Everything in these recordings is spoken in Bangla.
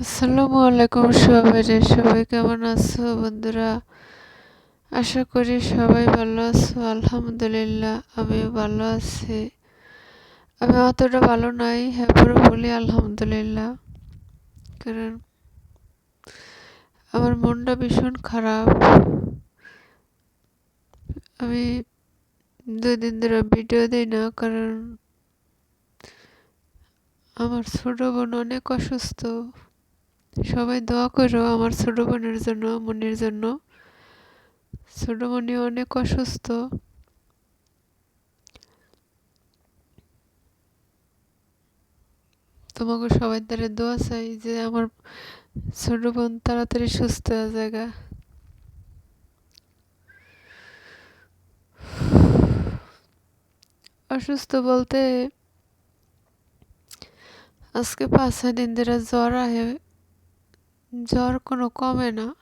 আসসালামু আলাইকুম সবাই সবাই কেমন আছো বন্ধুরা? আশা করি সবাই ভালো আছো, আলহামদুলিল্লাহ, আমিও ভালো আছি। আমি অতটা ভালো নাই হ্যাঁ বলি আলহামদুলিল্লাহ। কারণ আমার মনটা ভীষণ খারাপ। আমি দুই দিন ধরে ভিডিও দিই না, কারণ আমার ছোট বোন অনেক অসুস্থ। সবাই দোয়া করো আমার ছোট বোনের জন্য, মনির জন্য। ছোট মনি অনেক অসুস্থ। তোমাকে সবাই দ্বারা দোয়া চাই যে আমার ছোট বোন তাড়াতাড়ি সুস্থ জায়গা অসুস্থ বলতে আজকে পাঁচ ছয় দিন ধরে জ্বর আহে। জ্বর কোনো কমে না।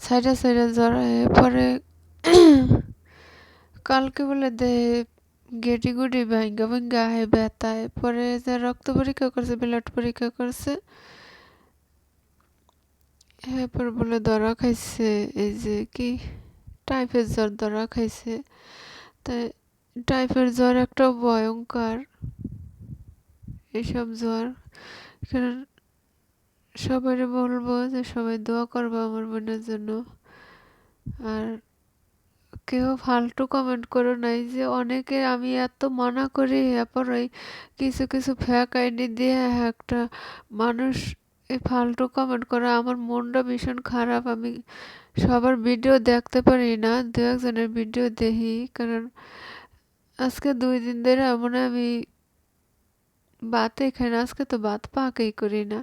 সাইডে সাইডে জ্বর আহে পরে কালকে বলে দে, গেটি গুটি ভাঙ্গা ভাঙ্গা আহে ব্যথায় পরে যে রক্ত পরীক্ষা করছে ব্লাড পরীক্ষা করছে। এরপর বলে ধরা খাইছে, এই যে কি? টাইফের জ্বর ধরা খাইছে। তাই টাইফের জ্বর একটা ভয়ঙ্কর এসব জ্বর। কারণ সবাই বলব যে সবাই দোয়া করব আমার বোনের জন্য। আর কেউ ফালতু কমেন্ট করো নাই যে অনেকে আমি এত মানা করি, এরপর ওই কিছু কিছু ফ্যাক আইডি দিয়ে একটা মানুষ এই ফালতু কমেন্ট করে। আমার মনটা ভীষণ খারাপ, আমি সবার ভিডিও দেখতে পারি না, দু একজনের ভিডিও দেখি। কারণ আজকে দুই দিন ধরে মনে আমি ভাতই খাই না, আজকে তো ভাত পাকেই করি না।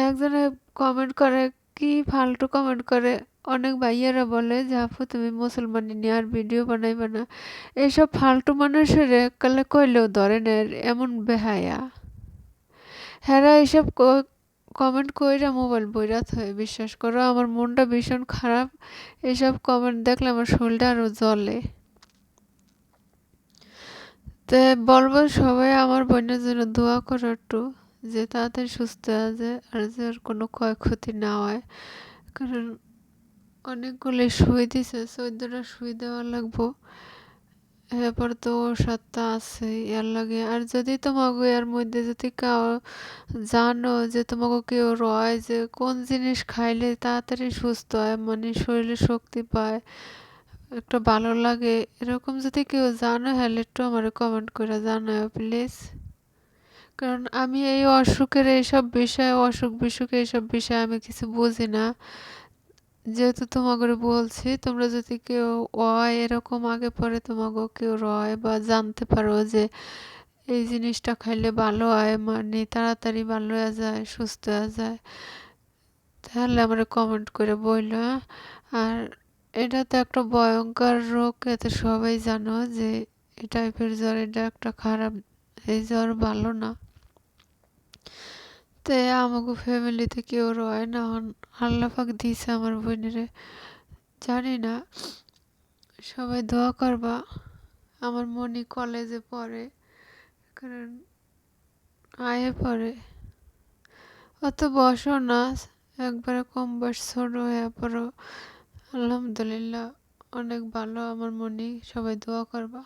একজনে কমেন্ট করে, কি ফালতু কমেন্ট করে? অনেক ভাইয়ারা বলে, যে আপু, তুমি মুসলমানি নিয়ে আর ভিডিও বানাইবে না। এইসব ফালতু মানুষের কালে কইলেও ধরে না এমন বেহায়া। হ্যাঁ এইসব কমেন্ট কইরা মোবাইল বইরাত হয়, বিশ্বাস করো, আমার মনটা ভীষণ খারাপ। এসব কমেন্ট দেখলে আমার শরীরটা আরও জ্বলে। তো বলব সবাই, আমার বোনের জন্য দোয়া করো একটু। যে তাড়াতাড়ি সুস্থ আছে আর যে আর কোনো ক্ষয়ক্ষতি না হয়। কারণ অনেকগুলি শুয়ে দিছে চোদ্দটা শুয়ে দেওয়া লাগবো। এরপর তো ওষুধটা আছে এর লাগে। আর যদি তোমাকে এর মধ্যে যদি কেউ জানো যে তোমাকে কেউ রয় যে কোন জিনিস খাইলে তাড়াতাড়ি সুস্থ হয় মানে শরীরে শক্তি পায়, একটা ভালো লাগে, এরকম যদি কেউ জানো হলে একটু আমার কমেন্ট করে জানাও প্লিজ কারণ আমি এই অসুখের এইসব বিষয়ে, অসুখ বিসুখ এইসব বিষয়ে আমি কিছু বুঝি না যেহেতু তোমাকে বলছি, তোমরা যদি কেউ হয় এরকম আগে পরে তোমাকে কেউ রয় বা জানতে পারো যে এই জিনিসটা খাইলে ভালো হয় মানে তাড়াতাড়ি ভালো হয়ে যায়, সুস্থ হয়ে যায়, তাহলে আমরা কমেন্ট করে বলল? আর এটা তো একটা ভয়ঙ্কর রোগ এতে সবাই জানো যে এই টাইপের জ্বর, এটা একটা খারাপ এই জ্বর ভালো না। তো আমাকে ফ্যামিলিতে কেউ রয় না আল্লাপাক দিছে আমার বোনেরে। জানি না সবাই দোয়া করবা, আমার মনি কলেজে পড়ে, কারণ আয়ে পড়ে। অত বসো না, একবারে কম বয়স ছোট হয়ে পড়ো। আলহামদুলিল্লাহ, অনেক ভালো আমার মনি, সবাই দোয়া করবা।